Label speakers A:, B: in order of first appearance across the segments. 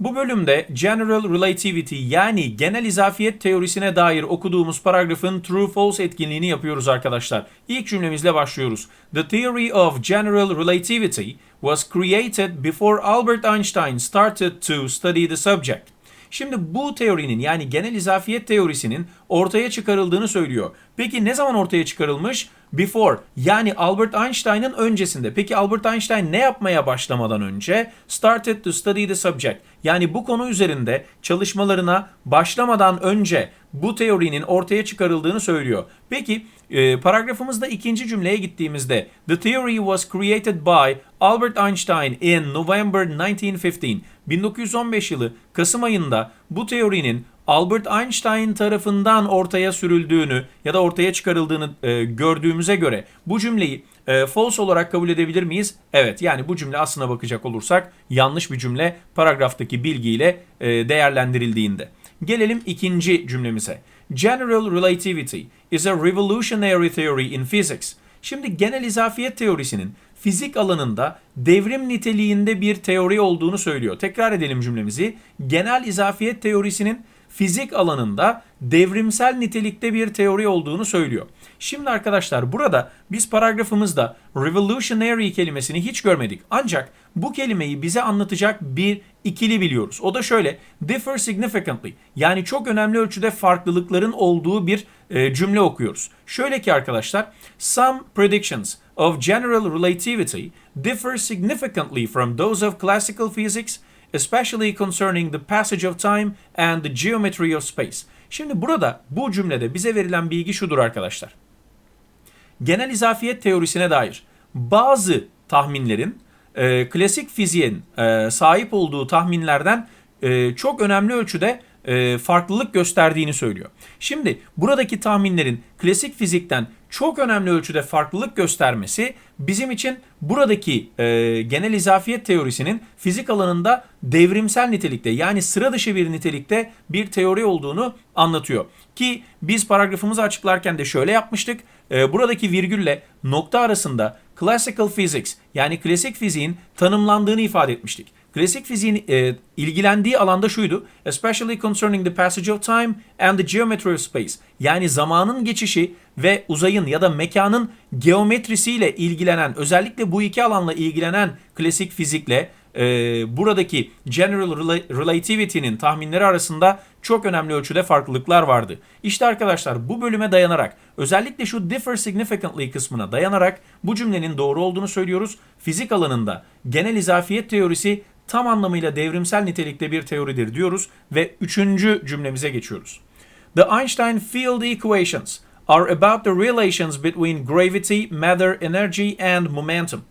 A: Bu bölümde General Relativity yani genel izafiyet teorisine dair okuduğumuz paragrafın true-false etkinliğini yapıyoruz arkadaşlar. İlk cümlemizle başlıyoruz. The theory of general relativity was created before Albert Einstein started to study the subject. Şimdi bu teorinin yani genel izafiyet teorisinin ortaya çıkarıldığını söylüyor. Peki ne zaman ortaya çıkarılmış? Before yani Albert Einstein'ın öncesinde. Peki Albert Einstein ne yapmaya başlamadan önce? Started to study the subject. Yani bu konu üzerinde çalışmalarına başlamadan önce bu teorinin ortaya çıkarıldığını söylüyor. Peki e, paragrafımızda ikinci cümleye gittiğimizde The theory was created by Albert Einstein in November 1915. 1915 yılı Kasım ayında bu teorinin Albert Einstein tarafından ortaya sürüldüğünü ya da ortaya çıkarıldığını e, gördüğümüze göre bu cümleyi e, false olarak kabul edebilir miyiz? Evet yani bu cümle aslına bakacak olursak yanlış bir cümle paragraftaki bilgiyle e, değerlendirildiğinde. Gelelim ikinci cümlemize. General relativity is a revolutionary theory in physics. Şimdi genel izafiyet teorisinin fizik alanında devrim niteliğinde bir teori olduğunu söylüyor. Tekrar edelim cümlemizi. Genel izafiyet teorisinin fizik alanında devrimsel nitelikte bir teori olduğunu söylüyor. Şimdi arkadaşlar burada biz paragrafımızda revolutionary kelimesini hiç görmedik. Ancak bu kelimeyi bize anlatacak bir ikili biliyoruz. O da şöyle differ significantly yani çok önemli ölçüde farklılıkların olduğu bir e, cümle okuyoruz. Şöyle ki arkadaşlar some predictions of general relativity differ significantly from those of classical physics especially concerning the passage of time and the geometry of space. Şimdi burada bu cümlede bize verilen bilgi şudur arkadaşlar. Genel izafiyet teorisine dair bazı tahminlerin e, klasik fiziğin e, sahip olduğu tahminlerden e, çok önemli ölçüde e, farklılık gösterdiğini söylüyor. Şimdi buradaki tahminlerin klasik fizikten çok önemli ölçüde farklılık göstermesi bizim için buradaki e, genel izafiyet teorisinin fizik alanında devrimsel nitelikte yani sıra dışı bir nitelikte bir teori olduğunu anlatıyor. Ki biz paragrafımızı açıklarken de şöyle yapmıştık. E, buradaki virgülle nokta arasında classical physics yani klasik fiziğin tanımlandığını ifade etmiştik. Klasik fiziğin e, ilgilendiği alanda şuydu. Especially concerning the passage of time and the geometry of space. Yani zamanın geçişi ve uzayın ya da mekanın geometrisiyle ilgilenen, özellikle bu iki alanla ilgilenen klasik fizikle e, buradaki general relativity'nin tahminleri arasında çok önemli ölçüde farklılıklar vardı. İşte arkadaşlar bu bölüme dayanarak özellikle şu differ significantly kısmına dayanarak bu cümlenin doğru olduğunu söylüyoruz. Fizik alanında genel izafiyet teorisi tam anlamıyla devrimsel nitelikte bir teoridir diyoruz ve üçüncü cümlemize geçiyoruz. The Einstein field equations are about the relations between gravity, matter, energy and momentum.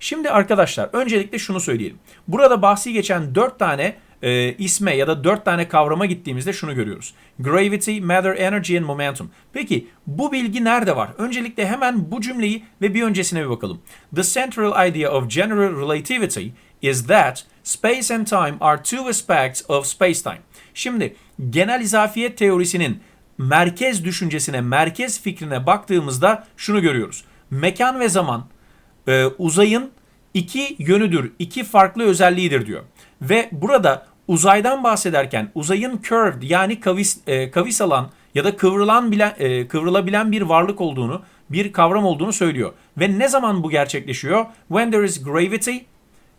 A: Şimdi arkadaşlar öncelikle şunu söyleyelim. Burada bahsi geçen dört tane e, isme ya da dört tane kavrama gittiğimizde şunu görüyoruz. Gravity, matter, energy and momentum. Peki bu bilgi nerede var? Öncelikle hemen bu cümleyi ve bir öncesine bir bakalım. The central idea of general relativity is that space and time are two aspects of space-time. Şimdi genel izafiyet teorisinin merkez düşüncesine, merkez fikrine baktığımızda şunu görüyoruz. Mekan ve zaman e, uzayın iki yönüdür, iki farklı özelliğidir diyor. Ve burada uzaydan bahsederken uzayın curved yani kavis, e, kavis alan ya da kıvrılan bilen, e, kıvrılabilen bir varlık olduğunu, bir kavram olduğunu söylüyor. Ve ne zaman bu gerçekleşiyor? When there is gravity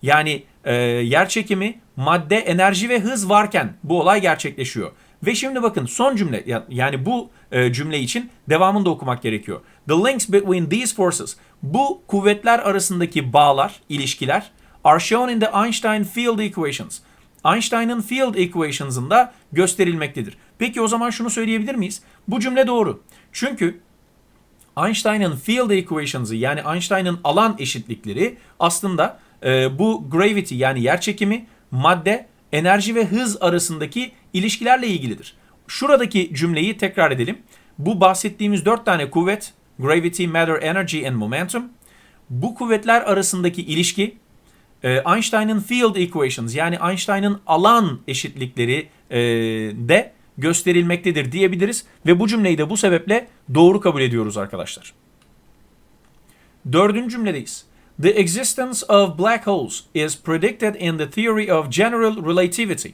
A: yani e, yer çekimi, madde, enerji ve hız varken bu olay gerçekleşiyor. Ve şimdi bakın son cümle yani bu e, cümle için devamını da okumak gerekiyor. The links between these forces bu kuvvetler arasındaki bağlar, ilişkiler are shown in the Einstein field equations. Einstein'ın field equations'ında gösterilmektedir. Peki o zaman şunu söyleyebilir miyiz? Bu cümle doğru. Çünkü Einstein'ın field equations'ı yani Einstein'ın alan eşitlikleri aslında e, bu gravity yani yer çekimi, madde, enerji ve hız arasındaki ilişkilerle ilgilidir. Şuradaki cümleyi tekrar edelim. Bu bahsettiğimiz dört tane kuvvet, gravity, matter, energy and momentum. Bu kuvvetler arasındaki ilişki e, Einstein'ın field equations yani Einstein'ın alan eşitlikleri e, de gösterilmektedir diyebiliriz ve bu cümleyi de bu sebeple doğru kabul ediyoruz arkadaşlar. Dördüncü cümledeyiz. The existence of black holes is predicted in the theory of general relativity.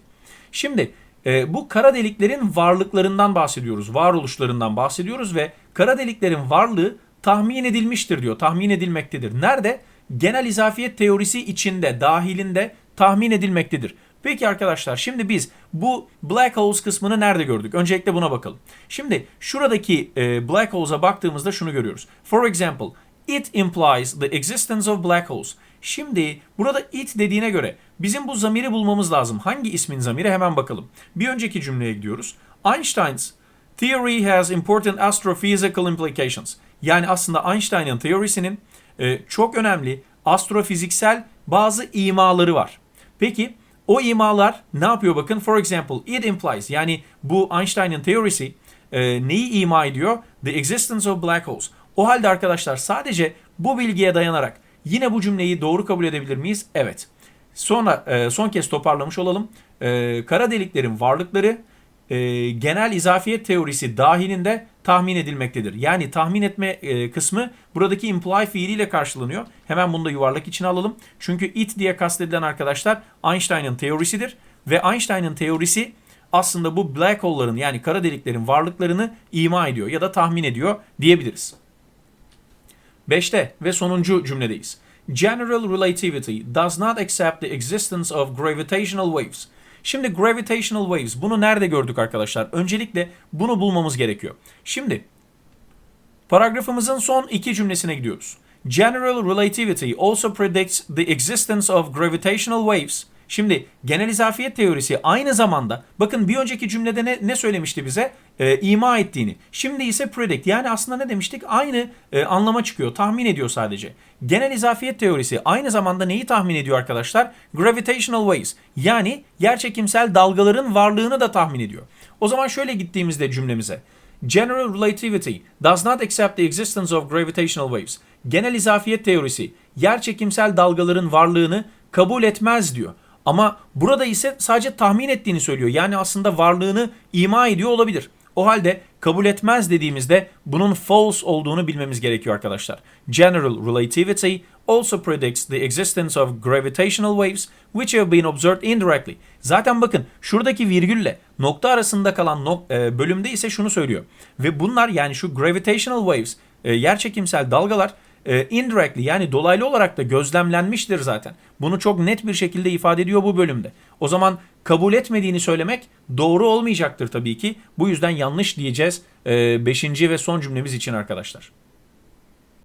A: Şimdi e, bu kara deliklerin varlıklarından bahsediyoruz, varoluşlarından bahsediyoruz ve kara deliklerin varlığı tahmin edilmiştir diyor, tahmin edilmektedir. Nerede? Genel izafiyet teorisi içinde, dahilinde tahmin edilmektedir. Peki arkadaşlar şimdi biz bu black holes kısmını nerede gördük? Öncelikle buna bakalım. Şimdi şuradaki e, black holes'a baktığımızda şunu görüyoruz. For example, it implies the existence of black holes. Şimdi burada it dediğine göre bizim bu zamiri bulmamız lazım. Hangi ismin zamiri hemen bakalım. Bir önceki cümleye gidiyoruz. Einstein's theory has important astrophysical implications. Yani aslında Einstein'ın teorisinin e, çok önemli astrofiziksel bazı imaları var. Peki o imalar ne yapıyor bakın? For example, it implies yani bu Einstein'ın teorisi e, neyi ima ediyor? The existence of black holes. O halde arkadaşlar sadece bu bilgiye dayanarak yine bu cümleyi doğru kabul edebilir miyiz? Evet. Sonra e, son kez toparlamış olalım. E, kara deliklerin varlıkları e, genel izafiyet teorisi dahilinde tahmin edilmektedir. Yani tahmin etme e, kısmı buradaki imply fiiliyle karşılanıyor. Hemen bunu da yuvarlak içine alalım. Çünkü it diye kastedilen arkadaşlar Einstein'ın teorisidir. Ve Einstein'ın teorisi aslında bu black hole'ların yani kara deliklerin varlıklarını ima ediyor ya da tahmin ediyor diyebiliriz. 5'te ve sonuncu cümledeyiz. General relativity does not accept the existence of gravitational waves. Şimdi gravitational waves bunu nerede gördük arkadaşlar? Öncelikle bunu bulmamız gerekiyor. Şimdi paragrafımızın son iki cümlesine gidiyoruz. General relativity also predicts the existence of gravitational waves. Şimdi genel izafiyet teorisi aynı zamanda bakın bir önceki cümlede ne, ne söylemişti bize? Ee, ima ettiğini. Şimdi ise predict yani aslında ne demiştik? Aynı e, anlama çıkıyor. Tahmin ediyor sadece. Genel izafiyet teorisi aynı zamanda neyi tahmin ediyor arkadaşlar? Gravitational waves yani yerçekimsel dalgaların varlığını da tahmin ediyor. O zaman şöyle gittiğimizde cümlemize. General relativity does not accept the existence of gravitational waves. Genel izafiyet teorisi yerçekimsel dalgaların varlığını kabul etmez diyor. Ama burada ise sadece tahmin ettiğini söylüyor. Yani aslında varlığını ima ediyor olabilir. O halde kabul etmez dediğimizde bunun false olduğunu bilmemiz gerekiyor arkadaşlar. General relativity also predicts the existence of gravitational waves which have been observed indirectly. Zaten bakın şuradaki virgülle nokta arasında kalan nok- e, bölümde ise şunu söylüyor. Ve bunlar yani şu gravitational waves e, yerçekimsel dalgalar e, indirectly yani dolaylı olarak da gözlemlenmiştir zaten. Bunu çok net bir şekilde ifade ediyor bu bölümde. O zaman kabul etmediğini söylemek doğru olmayacaktır tabii ki. Bu yüzden yanlış diyeceğiz 5. ve son cümlemiz için arkadaşlar.